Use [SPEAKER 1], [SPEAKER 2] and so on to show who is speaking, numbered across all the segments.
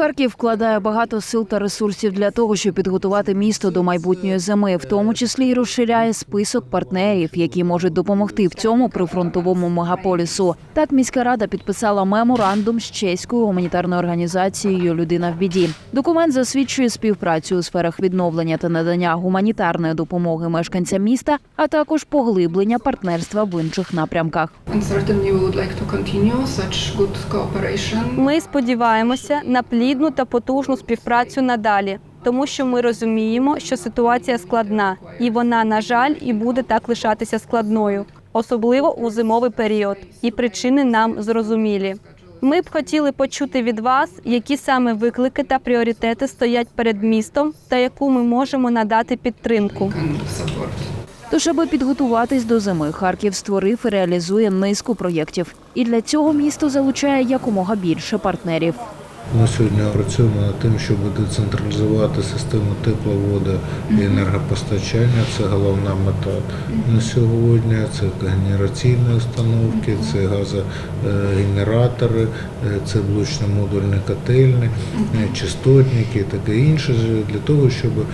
[SPEAKER 1] Харків вкладає багато сил та ресурсів для того, щоб підготувати місто до майбутньої зими, в тому числі й розширяє список партнерів, які можуть допомогти в цьому прифронтовому мегаполісу. Так міська рада підписала меморандум з чеською гуманітарною організацією Людина в біді. Документ засвідчує співпрацю у сферах відновлення та надання гуманітарної допомоги мешканцям міста, а також поглиблення партнерства в інших напрямках.
[SPEAKER 2] Ми сподіваємося на плідну та потужну співпрацю надалі, тому що ми розуміємо, що ситуація складна, і вона, на жаль, і буде так лишатися складною, особливо у зимовий період. І причини нам зрозумілі. Ми б хотіли почути від вас, які саме виклики та пріоритети стоять перед містом, та яку ми можемо надати підтримку.
[SPEAKER 1] Тож, аби підготуватись до зими, Харків створив і реалізує низку проєктів. І для цього місто залучає якомога більше партнерів.
[SPEAKER 3] Ми сьогодні працюємо над тим, щоб децентралізувати систему тепловоду і енергопостачання. Це головна мета на сьогодні. Це генераційні установки, це газогенератори, це блочно-модульні котельні, частотники і таке інше для того, щоб е,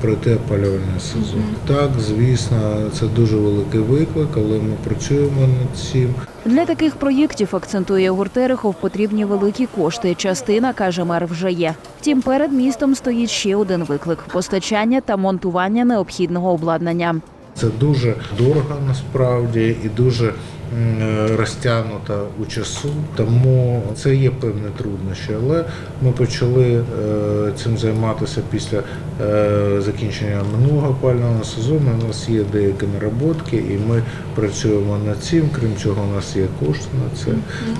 [SPEAKER 3] пройти опалювальний сезон. Так, звісно, це дуже великий виклик, але ми працюємо над цим.
[SPEAKER 1] Для таких проєктів акцентує Гуртерихов потрібні великі кошти. Частина каже мер вже є. Втім, перед містом стоїть ще один виклик постачання та монтування необхідного обладнання.
[SPEAKER 3] Це дуже дорого насправді і дуже е, у часу, тому це є певні труднощі. Але ми почали е, цим займатися після е, закінчення минулого опалювального сезону. У нас є деякі наработки, і ми працюємо над цим. Крім цього, у нас є кошти на це.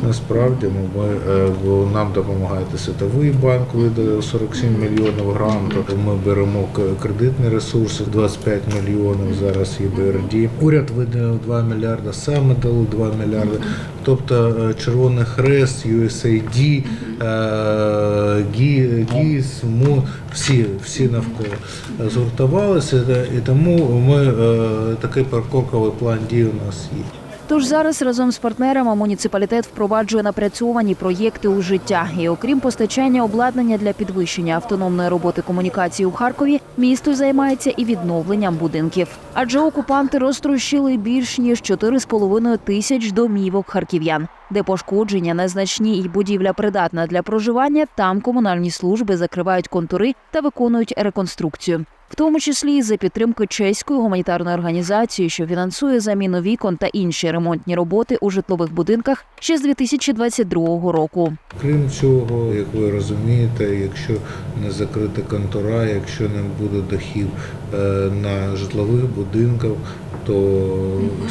[SPEAKER 3] Насправді ми, е, бо нам допомагає Світовий банк, видає 47 мільйонів гранту. Ми беремо кредитні ресурси 25 мільйонів. Зараз є БРД. Уряд виділив 2 мільярди, саме дали 2 мільярди. Тобто е, Червоний Хрест, USAID, е, ГІС, МУ, всі, всі навколо згуртувалися, і тому ми е, такий парковковий план дій у нас є.
[SPEAKER 1] Тож зараз разом з партнерами муніципалітет впроваджує напрацьовані проєкти у життя. І окрім постачання обладнання для підвищення автономної роботи комунікації у Харкові, місто займається і відновленням будинків. Адже окупанти розтрощили більш ніж 4,5 тисяч домівок харків'ян. Де пошкодження незначні і будівля придатна для проживання, там комунальні служби закривають контури та виконують реконструкцію. В тому числі і за підтримки чеської гуманітарної організації, що фінансує заміну вікон та інші ремонтні роботи у житлових будинках ще з 2022 року.
[SPEAKER 3] Крім цього, як ви розумієте, якщо не закрита контора, якщо не буде дахів е, на житлових будинках, то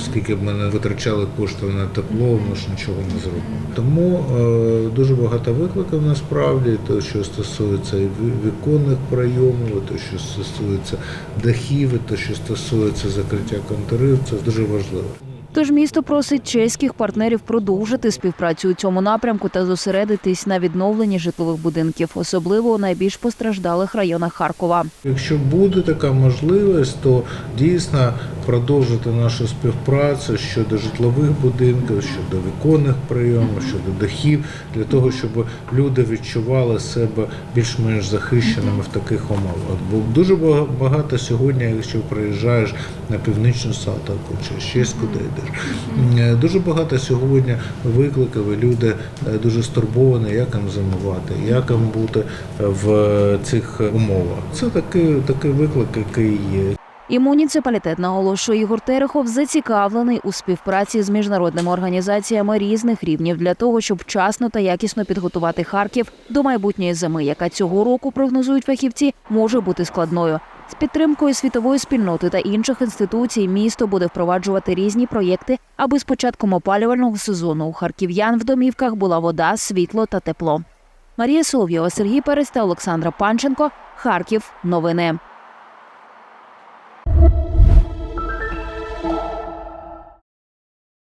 [SPEAKER 3] скільки б ми не витрачали коштів на тепло, ми ж нічого не зробимо. Тому е, дуже багато викликів насправді, те, що стосується віконних прийомів, то що стосується дахів, то що стосується закриття контурів, це дуже важливо.
[SPEAKER 1] Тож місто просить чеських партнерів продовжити співпрацю у цьому напрямку та зосередитись на відновленні житлових будинків, особливо у найбільш постраждалих районах Харкова.
[SPEAKER 3] Якщо буде така можливість, то дійсно продовжити нашу співпрацю щодо житлових будинків, щодо віконних прийомів, щодо дахів, для того, щоб люди відчували себе більш-менш захищеними в таких умовах. Бо дуже бага- багато сьогодні, якщо приїжджаєш на північну Салтовку чи ще куди е, дуже багато сьогодні викликів, і люди е, дуже стурбовані, як їм зимувати, як їм бути в цих умовах. Це такий, такий виклик, який є.
[SPEAKER 1] І муніципалітет наголошує Ігор Терехов зацікавлений у співпраці з міжнародними організаціями різних рівнів для того, щоб вчасно та якісно підготувати Харків до майбутньої зими, яка цього року прогнозують фахівці, може бути складною. З підтримкою світової спільноти та інших інституцій місто буде впроваджувати різні проєкти, аби з початком опалювального сезону у харків'ян в домівках була вода, світло та тепло. Марія Солов'єва, Сергій Перес та Олександра Панченко. Харків. Новини.